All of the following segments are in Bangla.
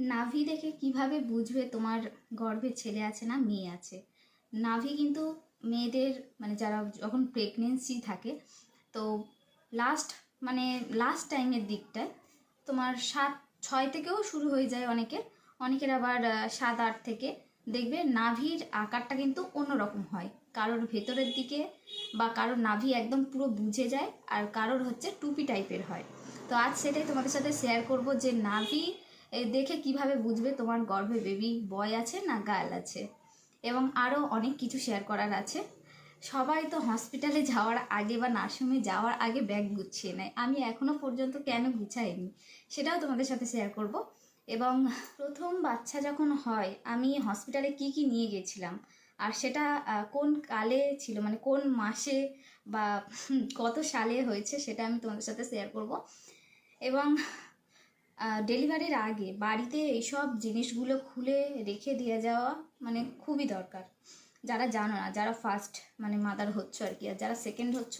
নাভি দেখে কীভাবে বুঝবে তোমার গর্ভে ছেলে আছে না মেয়ে আছে? নাভি কিন্তু মেয়েদের মানে যারা যখন প্রেগনেন্সি থাকে, তো লাস্ট মানে লাস্ট টাইমের দিকটায় তোমার সাত, ছয় থেকেও শুরু হয়ে যায় অনেকের। অনেকের আবার সাত, আট থেকে দেখবে নাভির আকারটা কিন্তু অন্যরকম হয়। কারোর ভেতরের দিকে বা কারোর নাভি একদম পুরো বুঝে যায় আর কারোর হচ্ছে টুপি টাইপের হয়। তো আজ সেটাই তোমাদের সাথে শেয়ার করব যে নাভি দেখে কীভাবে বুঝবে তোমার গর্ভে বেবি বয় আছে না গার্ল আছে? এবং আরও অনেক কিছু শেয়ার করার আছে। সবাই তো হসপিটালে যাওয়ার আগে বা নার্সিংহোমে যাওয়ার আগে ব্যাগ গুছিয়ে নেয়। আমি এখনও পর্যন্ত কেন গুছাইনি? সেটাও তোমাদের সাথে শেয়ার করব। এবং প্রথম বাচ্চা যখন হয়, আমি হসপিটালে কি কি নিয়ে গেছিলাম? আর সেটা কোন কালে ছিল? মানে কোন মাসে বা কত সালে হয়েছে সেটা আমি তোমাদের সাথে শেয়ার করব। এবং ডেলিভারির আগে বাড়িতে এইসব জিনিসগুলো খুলে রেখে দিয়ে যাওয়া মানে খুবই দরকার। যারা জানো না, যারা ফার্স্ট মানে মাদার হচ্ছ আর কি, আর যারা সেকেন্ড হচ্ছ,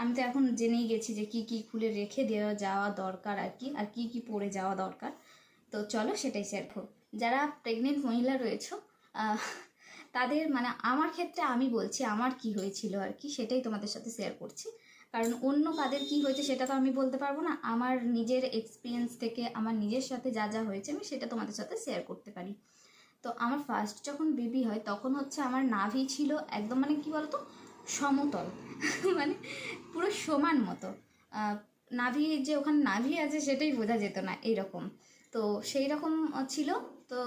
আমি তো এখন জেনেই গেছি যে কি কি খুলে রেখে দেওয়া যাওয়া দরকার আর কি আর কি কি পরে যাওয়া দরকার। তো চলো সেটাই শেয়ার করব। যারা প্রেগনেন্ট মহিলা রয়েছে তাদের মানে আমার ক্ষেত্রে আমি বলছি, আমার কি হয়েছিল আর কি, সেটাই তোমাদের সাথে শেয়ার করছি। কারণ অন্য কাদের কি হয়েছে সেটা তো আমি বলতে পারব না। আমার নিজের এক্সপিরিয়েন্স থেকে, আমার নিজের সাথে যা যা হয়েছে, আমি সেটা তোমাদের সাথে শেয়ার করতে পারি। তো আমার ফার্স্ট যখন বেবি হয়, তখন হচ্ছে আমার নাভি ছিল একদম মানে কি বলতো? সমতল। মানে পুরো সমান মতো। নাভি যে ওখানে নাভি আছে সেটাই বোঝা যেত না, এইরকম। তো সেই রকম ছিল, তো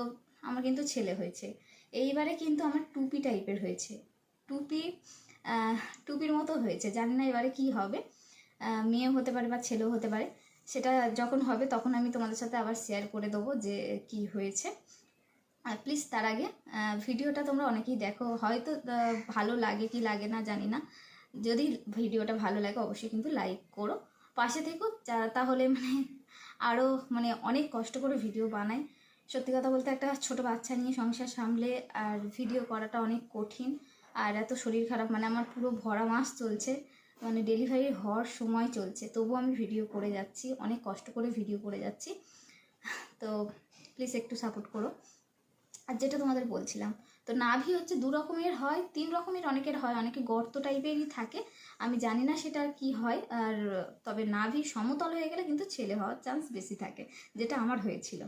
আমার কিন্তু ছেলে হয়েছে। এইবারে কিন্তু আমার টুপি টাইপের হয়েছে। টুপি টুপির মতো হয়েছে, জানি না এবারে কি হবে। মেয়েও হতে পারে বা ছেলেও হতে পারে। সেটা যখন হবে তখন আমি তোমাদের সাথে আবার শেয়ার করে দেবো যে কি হয়েছে। আর প্লিজ তার আগে ভিডিওটা তোমরা অনেকেই দেখো। হয়তো ভালো লাগে কি লাগে না জানি না। যদি ভিডিওটা ভালো লাগে অবশ্যই কিন্তু লাইক করো। পাশে থেকো তাহলে মানে আরও মানে অনেক কষ্ট করে ভিডিও বানাই। সত্যি কথা বলতে একটা ছোট বাচ্চা নিয়ে সংসার সামলে আর ভিডিও করাটা অনেক কঠিন। আর এত শরীর খারাপ মানে আমার পুরো ভরা মাস চলছে মানে ডেলিভারি হওয়ার সময় চলছে। তবুও আমি ভিডিও করে যাচ্ছি, অনেক কষ্ট করে ভিডিও করে যাচ্ছি। তো প্লিজ একটু সাপোর্ট করো। আর যেটা তোমাদের বলছিলাম, তো নাভি হচ্ছে দু রকমের হয়, তিন রকমের অনেকের হয়, অনেকে গর্ত টাইপেরই থাকে। আমি জানি না সেটা কি হয়, আর তবে নাভি সমতল হয়ে গেলে কিন্তু ছেলে হওয়ার চান্স বেশি থাকে, যেটা আমার হয়েছিল।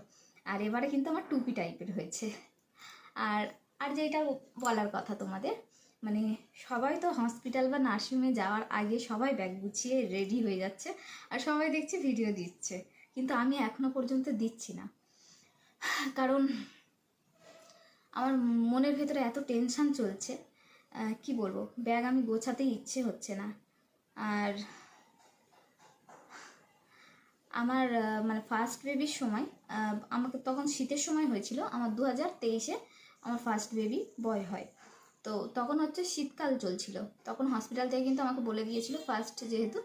আর এবারে কিন্তু আমার টুপি টাইপের হয়েছে। আর আর যেটা বলার কথা তোমাদের মানে সবাই তো হসপিটাল বা নার্সিংহোমে যাওয়ার আগে সবাই ব্যাগ গুছিয়ে রেডি হয়ে যাচ্ছে আর সবাই দেখছি ভিডিও দিচ্ছে। কিন্তু আমি এখনও পর্যন্ত দিচ্ছি না। কারণ আমার মনের ভেতরে এত টেনশন চলছে কি বলব? ব্যাগ আমি গোছাতেই ইচ্ছে হচ্ছে না। আর আমার মানে ফার্স্ট বেবির সময় আমাকে তখন শীতের সময় হয়েছিল, আমার দু হাজার তেইশে আমার ফার্স্ট বেবি বয় হয়। তো তখন হচ্ছে শীতকাল চলছিল। তখন হসপিটাল থেকে কিন্তু আমাকে বলে দিয়েছিল ফার্স্ট যেহেতু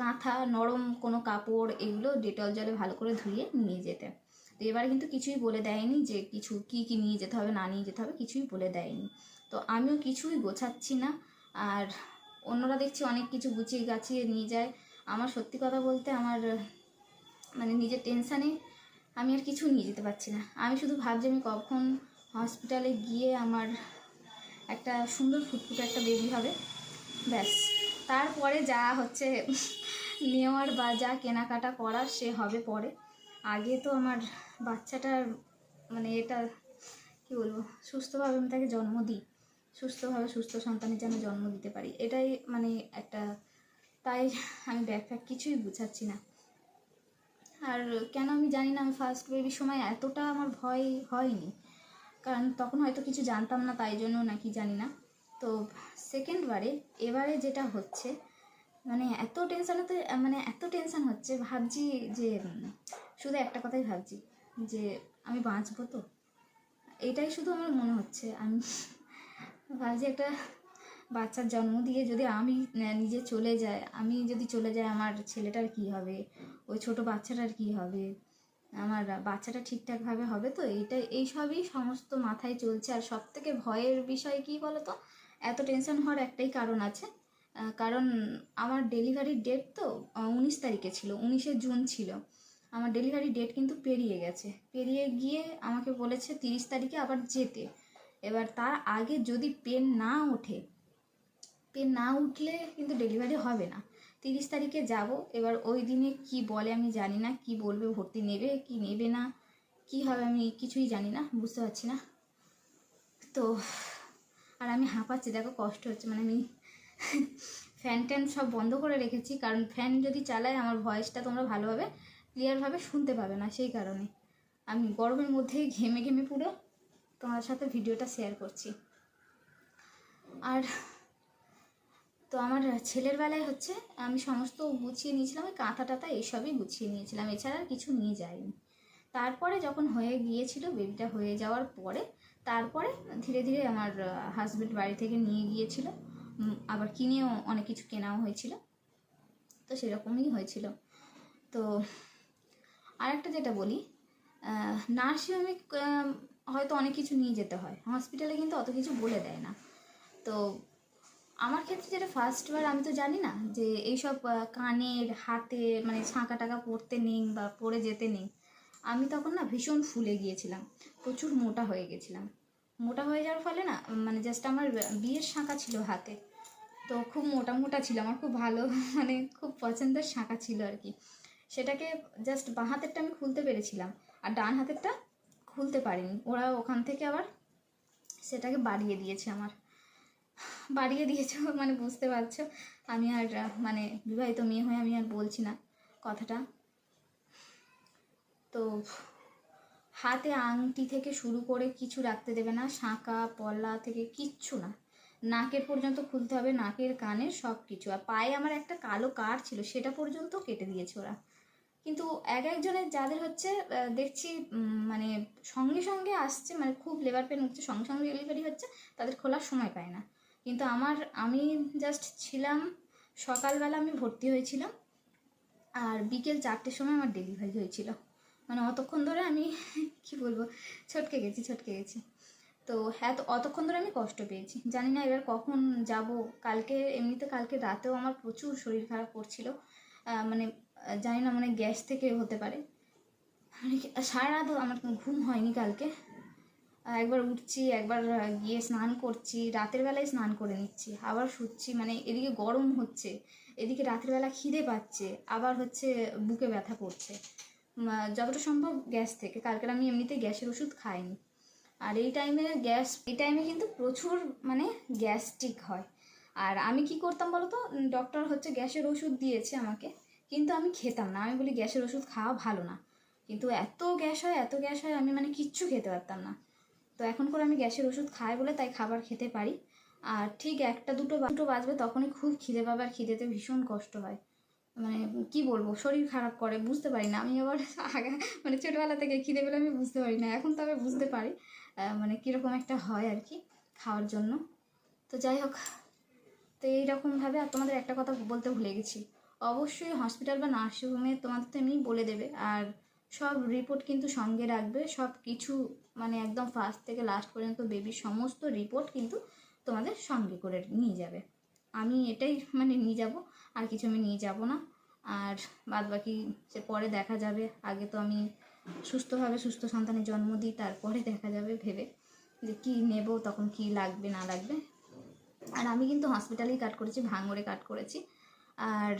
কাঁথা নরম কোনো কাপড় এগুলো ডেটল জলে ভালো করে ধুয়ে নিয়ে যেতে। তো এবারে কিন্তু কিছুই বলে দেয়নি যে কিছু কি কি নিয়ে যেতে হবে, না নিয়ে যেতে হবে, কিছুই বলে দেয়নি। তো আমিও কিছুই গোছাচ্ছি না। আর অন্যরা দেখছি অনেক কিছু গুছিয়ে গাছিয়ে নিয়ে যায়। আমার সত্যি কথা বলতে আমার মানে নিজের টেনশানে আমি আর কিছু নিয়ে যেতে পারছি না। আমি শুধু ভাবছি আমি কখন হসপিটালে গিয়ে আমার একটা সুন্দর ফুটফুটে একটা বেবি হবে। ব্যাস। তারপরে যা হচ্ছে, নেওয়ার বা যা কেনাকাটা করার সে হবে পরে। আগে তো আমার বাচ্চাটার মানে এটা, কি বলব, সুস্থভাবে আমি তাকে জন্ম দিই। সুস্থভাবে সুস্থ সন্তানের যেন জন্ম দিতে পারি। এটাই মানে একটা, তাই আমি ব্যাগ কিছুই বুঝাচ্ছি না। আর কেন আমি জানি না, আমি ফার্স্ট বেবির সময় এতটা আমার ভয় হয়নি। কারণ তখন হয়তো কিছু জানতাম না, তাই জন্য নাকি জানি না। তো সেকেন্ড বারে, এবারে যেটা হচ্ছে মানে এত টেনশন হতে মানে এত টেনশান হচ্ছে, ভাবছি যে, শুধু একটা কথাই ভাবছি, যে আমি বাঁচবো তো? এটাই শুধু আমার মনে হচ্ছে। আমি ভাবছি একটা বাচ্চার জন্ম দিয়ে যদি আমি নিজে চলে যাই, আমি যদি চলে যাই, আমার ছেলেটার কি হবে? ওই ছোট বাচ্চাটার কি হবে? আমার বাচ্চাটা ঠিকঠাকভাবে হবে তো? এইটাই এইসবই সমস্ত মাথায় চলছে। আর সব থেকে ভয়ের বিষয় কি বলো তো এত টেনশন হওয়ার একটাই কারণ আছে। কারণ আমার ডেলিভারির ডেট তো উনিশ তারিখে ছিল, উনিশে জুন ছিল। আমার ডেলিভারি ডেট কিন্তু পেরিয়ে গেছে। পেরিয়ে গিয়ে আমাকে বলেছে তিরিশ তারিখে আবার যেতে। এবার তার আগে যদি পেন না ওঠে, পেন না উঠলে কিন্তু ডেলিভারি হবে না। তিরিশ তারিখে যাব। এবার ওই দিনে কি বলে আমি জানি না, কি বলবে, ভর্তি নেবে, কি নেবে না, কি হবে আমি কিছুই জানি না, বুঝতে পারছি না। তো, আর আমি হাঁপাচ্ছি, দেখো কষ্ট হচ্ছে মানে আমি ফ্যান ট্যান সব বন্ধ করে রেখেছি, কারণ ফ্যান যদি চালায় আমার ভয়েসটা তোমরা ভালোভাবে, ক্লিয়ারভাবে শুনতে পাবে না, সেই কারণে। আমি গরমের মধ্যেই ঘেমে ঘেমে পুরো তোমার সাথে ভিডিওটা শেয়ার করছি। আর তো আমার ছেলের বেলায় হচ্ছে আমি সমস্ত গুছিয়ে নিয়েছিলাম, ওই কাঁথা টাথা এইসবই গুছিয়ে নিয়েছিলাম, এছাড়া আর কিছু নিয়ে যাইনি। তারপরে যখন হয়ে গিয়েছিল বেবিটা হয়ে যাওয়ার পরে, তারপরে ধীরে ধীরে আমার হাজব্যান্ড বাড়ি থেকে নিয়ে গিয়েছিল। আবার কিনেও অনেক কিছু কেনাও হয়েছিল। তো সেরকমই হয়েছিল। তো আরেকটা যেটা বলি নার্সিংহোমে হয়তো অনেক কিছু নিয়ে যেতে হয়। হসপিটালে কিন্তু অত কিছু বলে দেয় না। তো আমার ক্ষেত্রে যেটা ফার্স্টবার আমি তো জানি না যে এইসব কানের হাতে মানে ছাঁকা টাকা পরতে নেই বা পরে যেতে নেই, আমি তখন না ভীষণ ফুলে গিয়েছিলাম, প্রচুর মোটা হয়ে গেছিলাম। মোটা হয়ে যাওয়ার ফলে না মানে জাস্ট আমার বিয়ের শাঁখা ছিল হাতে, তো খুব মোটা মোটা ছিল, আমার খুব ভালো মানে খুব পছন্দের শাঁখা ছিল আর কি। সেটাকে জাস্ট বাঁ হাতেরটা আমি খুলতে পেরেছিলাম, আর ডান হাতেরটা খুলতে পারিনি, ওরা ওখান থেকে আবার সেটাকে বাড়িয়ে দিয়েছে আমার। বাড়িয়ে দিয়েছ মানে বুঝতে পারছ। আমি আর মানে বিবাহিত মেয়ে হয়ে আমি আর বলছি না কথাটা। তো হাতে আংটি থেকে শুরু করে কিছু রাখতে দেবে না শাঁকা পলা থেকে কিচ্ছু না। নাকের পর্যন্ত খুলতে হবে, নাকের কানের সব কিছু আর পায়ে আমার একটা কালো কার ছিল, সেটা পর্যন্ত কেটে দিয়েছে ওরা। কিন্তু এক একজনের যাদের হচ্ছে দেখছি মানে সঙ্গে সঙ্গে আসছে মানে খুব লেবার পেন উঠছে, সঙ্গে সঙ্গে ডেলিভারি হচ্ছে, তাদের খোলার সময় পায় না। কিন্তু আমার, আমি জাস্ট ছিলাম, সকালবেলা আমি ভর্তি হয়েছিলাম, আর বিকেল চারটের সময় আমার ডেলিভারি হয়েছিল। মানে অতক্ষণ ধরে আমি, কি বলব, ছটকে গেছি ছটকে গেছি। তো হ্যাঁ তো অতক্ষণ ধরে আমি কষ্ট পেয়েছি। জানি না এবার কখন যাব। কালকে, এমনিতে কালকে রাতেও আমার প্রচুর শরীর খারাপ করছিল। মানে জানি না মানে গ্যাস থেকে হতে পারে। মানে সারা রাত আমার ঘুম হয়নি কালকে। একবার উঠছি, একবার গিয়ে স্নান করছি, রাতের বেলায় স্নান করে নিচ্ছি, আবার শুচ্ছি মানে এদিকে গরম হচ্ছে, এদিকে রাতের বেলা খিদে পাচ্ছে, আবার হচ্ছে বুকে ব্যথা করছে। যতটা সম্ভব গ্যাস থেকে কালকে আমি এমনিতে গ্যাসের ওষুধ খাইনি। আর এই টাইমে গ্যাস, এই টাইমে কিন্তু প্রচুর মানে গ্যাস্ট্রিক হয়। আর আমি কি করতাম বলো তো ডক্টর হচ্ছে গ্যাসের ওষুধ দিয়েছে আমাকে, কিন্তু আমি খেতাম না। আমি বলি, গ্যাসের ওষুধ খাওয়া ভালো না। কিন্তু এত গ্যাস হয়, এত গ্যাস হয়, আমি মানে কিচ্ছু খেতে পারতাম না। তো এখন করে আমি গ্যাসের ওষুধ খাই বলে তাই খাবার খেতে পারি। আর ঠিক একটা দুটো দুটো বাজবে তখনই খুব খিদে পাবে আর খিদেতে ভীষণ কষ্ট হয়। মানে কি বলব, শরীর খারাপ করে, বুঝতে পারি না। আমি আবার আগে মানে ছোটোবেলা থেকে খিদে পেলে আমি বুঝতে পারি না। এখন তবে বুঝতে পারি মানে কীরকম একটা হয় আর কি খাওয়ার জন্য। তো যাই হোক, তো এইরকমভাবে আর তোমাদের একটা কথা বলতে ভুলে গেছি। অবশ্যই হসপিটাল বা নার্সিংহোমে তোমাদের তো এমনি বলে দেবে। আর সব রিপোর্ট কিন্তু সঙ্গে রাখবে। সব কিছু মানে একদম ফার্স্ট থেকে লাস্ট পর্যন্ত বেবির সমস্ত রিপোর্ট কিন্তু তোমাদের সঙ্গে করে নিয়ে যাবে। আমি এটাই মানে নিয়ে যাব, আর কিছু আমি নিয়ে যাব না। আর বাদ বাকি সে পরে দেখা যাবে। আগে তো আমি সুস্থভাবে সুস্থ সন্তানের জন্ম দিই, তারপরে দেখা যাবে ভেবে যে কী নেব, তখন কি লাগবে, না লাগবে। আর আমি কিন্তু হসপিটালেই কাট করেছি ভাঙড়ে কাট করেছি। আর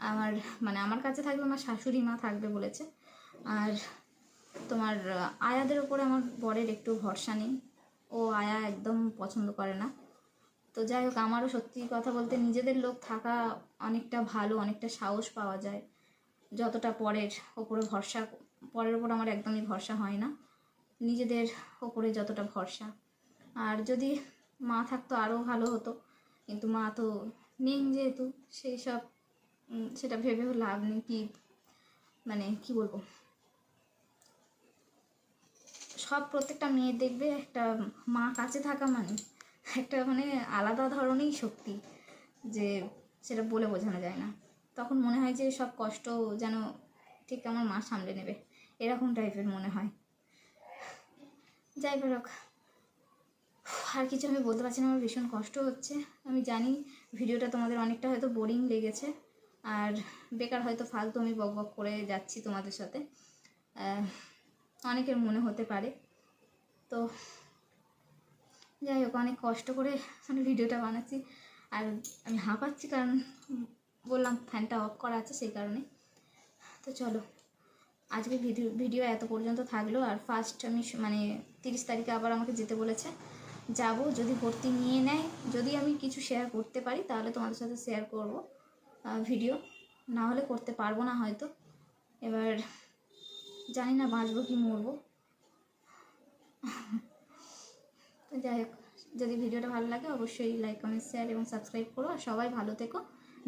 আমার মানে আমার কাছে থাকবে, আমার শাশুড়ি মা থাকবে বলেছে। আর তোমার আয়াদের ওপরে আমার বরের একটু ভরসা নেই। ও আয়া একদম পছন্দ করে না। তো যাই হোক, আমারও সত্যি কথা বলতে নিজেদের লোক থাকা অনেকটা ভালো, অনেকটা সাহস পাওয়া যায়। যতটা পরের ওপরে ভরসা, পরের ওপর আমার একদমই ভরসা হয় না। নিজেদের ওপরে যতটা ভরসা। আর যদি মা থাকতো আরও ভালো হতো, কিন্তু মা তো নেই যেহেতু, সেই সব সেটা ভেবেও লাভ নেই কি মানে কি বলব? সব প্রত্যেকটা মেয়ে দেখবে একটা মা কাছে থাকা মানে একটা মানে আলাদা ধরনেরই শক্তি যে সেটা বলে বোঝানো যায় না। তখন মনে হয় যে সব কষ্ট যেন ঠিক আমার মা সামলে নেবে, এরকম টাইপের মনে হয়। যাই হোক, আর কিছু আমি বলতে পারছি না, আমার ভীষণ কষ্ট হচ্ছে। আমি জানি ভিডিওটা তোমাদের অনেকটা হয়তো বোরিং লেগেছে। আর বেকার হয়তো ফালতু আমি বক বক করে যাচ্ছি তোমাদের সাথে। অনেকের মনে হতে পারে। তো যাই হোক, অনেক কষ্ট করে মানে ভিডিওটা বানাচ্ছি। আর আমি হাঁপাচ্ছি কারণ বললাম ফ্যানটা অফ করা আছে সেই কারণে। তো চলো, আজকে ভিডিও ভিডিও এত পর্যন্ত থাকল। আর ফার্স্ট আমি মানে তিরিশ তারিখে আবার আমাকে যেতে বলেছে। যাব, যদি ভর্তি নিয়ে নেয়, যদি আমি কিছু শেয়ার করতে পারি, তাহলে তোমাদের সাথে শেয়ার করব। ভিডিও না হলে করতে পারব না হয়তো। এবার জানি না বাঁচবো কি মরবো। যাই হোক, যদি ভিডিওটা ভালো লাগে অবশ্যই লাইক কমেন্ট শেয়ার এবং সাবস্ক্রাইব করো। আর সবাই ভালো থেকো।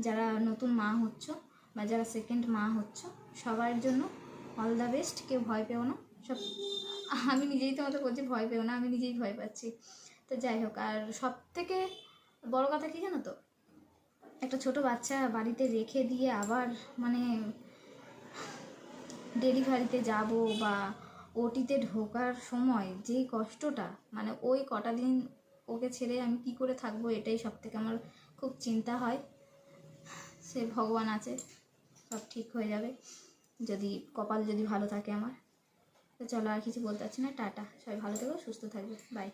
যারা নতুন মা হচ্ছ বা যারা সেকেন্ড মা হচ্ছ, সবার জন্য অল দ্য বেস্ট কেউ ভয় পেও না। সব, আমি নিজেই তোমাদের বলছি ভয় পেও না, আমি নিজেই ভয় পাচ্ছি। তো যাই হোক, আর সব থেকে বড় কথা কি জানো তো? একটা ছোট বাচ্চা বাড়িতে রেখে দিয়ে আবার মানে ডেলিভারিতে যাব বা ওটিতে ঢোকার সময় যেই কষ্টটা মানে ওই কটা দিন ওকে ছেড়ে আমি কি করে থাকব এটাই সব থেকে আমার খুব চিন্তা হয়। সে ভগবান আছে, সব ঠিক হয়ে যাবে, যদি কপাল যদি ভালো থাকে আমার। তো চলো আর কিছু বলতে পারছি না, টাটা, সবাই ভালো থেকো, সুস্থ থাকবে বাই